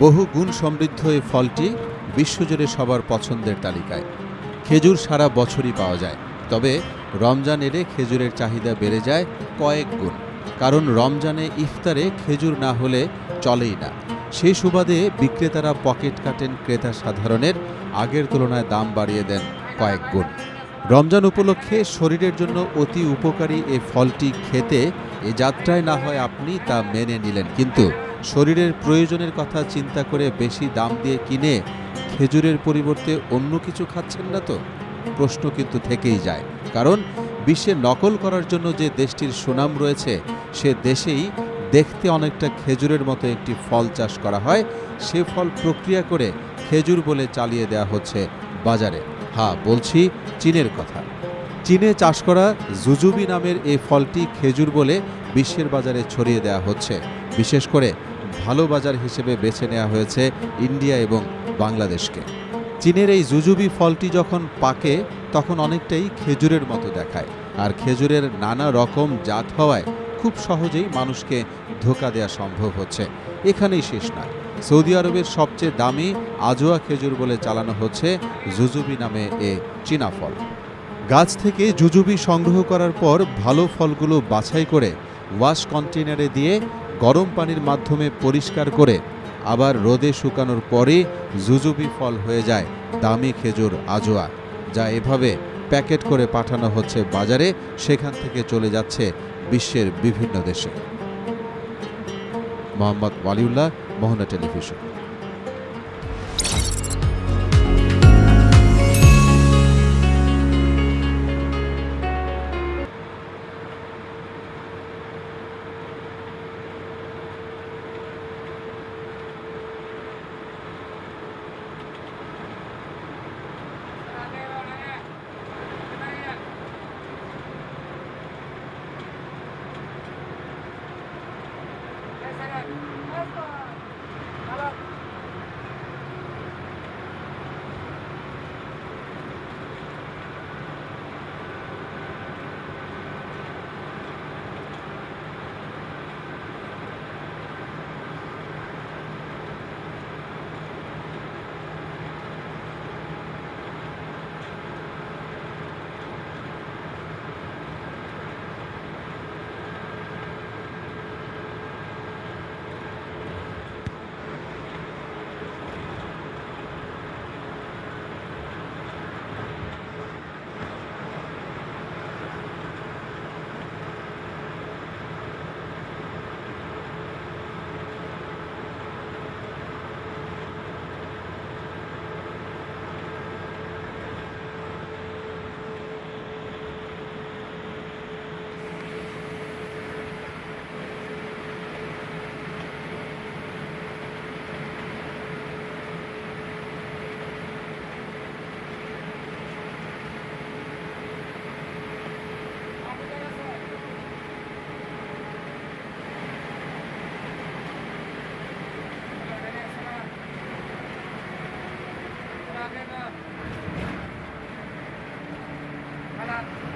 বহু গুণ সমৃদ্ধ এই ফলটি বিশ্বজুড়ে সবার পছন্দের তালিকায়। খেজুর সারা বছরই পাওয়া যায়। তবে রমজান এলে খেজুরের চাহিদা বেড়ে যায় কয়েক গুণ। কারণ রমজানে ইফতারে খেজুর না হলে চলেই না। সেই সুবাদে বিক্রেতারা পকেট কাটেন ক্রেতা সাধারণের, আগের তুলনায় দাম বাড়িয়ে দেন কয়েক গুণ। রমজান উপলক্ষে শরীরের জন্য অতি উপকারী এ ফলটি খেতে এ যাত্রায় না হয় আপনি তা মেনে নিলেন। কিন্তু শরীরের প্রয়োজনের কথা চিন্তা করে বেশি দাম দিয়ে কিনে খেজুরের পরিবর্তে অন্য কিছু খাচ্ছেন না তো? প্রশ্ন কিন্তু থেকেই যায়। কারণ বিশ্বে নকল করার জন্য যে দেশটির সুনাম রয়েছে, সে দেশেই দেখতে অনেকটা খেজুরের মতো একটি ফল চাষ করা হয়। সে ফল প্রক্রিয়া করে খেজুর বলে চালিয়ে দেওয়া হচ্ছে বাজারে। হ্যাঁ বলছি চীনের কথা। চীনে চাষ করা জুজুবি নামের এই ফলটি খেজুর বলে বিশ্বের বাজারে ছড়িয়ে দেওয়া হচ্ছে। বিশেষ করে ভালো বাজার হিসেবে বেছে নেওয়া হয়েছে ইন্ডিয়া এবং বাংলাদেশকে। চীনের এই জুজুবি ফলটি যখন পাকে, তখন অনেকটাই খেজুরের মতো দেখায়। আর খেজুরের নানা রকম জাত হওয়ায় খুব সহজেই মানুষকে ধোকা দেওয়া সম্ভব হচ্ছে। এখানেই শেষ নয়। সৌদি আরবের সবচেয়ে দামি আজোয়া খেজুর বলে চালানো হচ্ছে জুজুবি নামে এ চীনা ফল। গাছ থেকে জুজুবি সংগ্রহ করার পর ভালো ফলগুলো বাছাই করে ওয়াশ কন্টেনারে দিয়ে গরম পানির মাধ্যমে পরিষ্কার করে আবার রোদে শুকানোর পরে জুজুবি ফল হয়ে যায় দামি খেজুর, আজোয়া, যা এভাবে প্যাকেট করে পাঠানো হচ্ছে বাজারে, সেখান থেকে চলে যাচ্ছে বিশ্বের বিভিন্ন দেশে। Mohammad Waliullah, Mohona television. That's fine. 这个。看看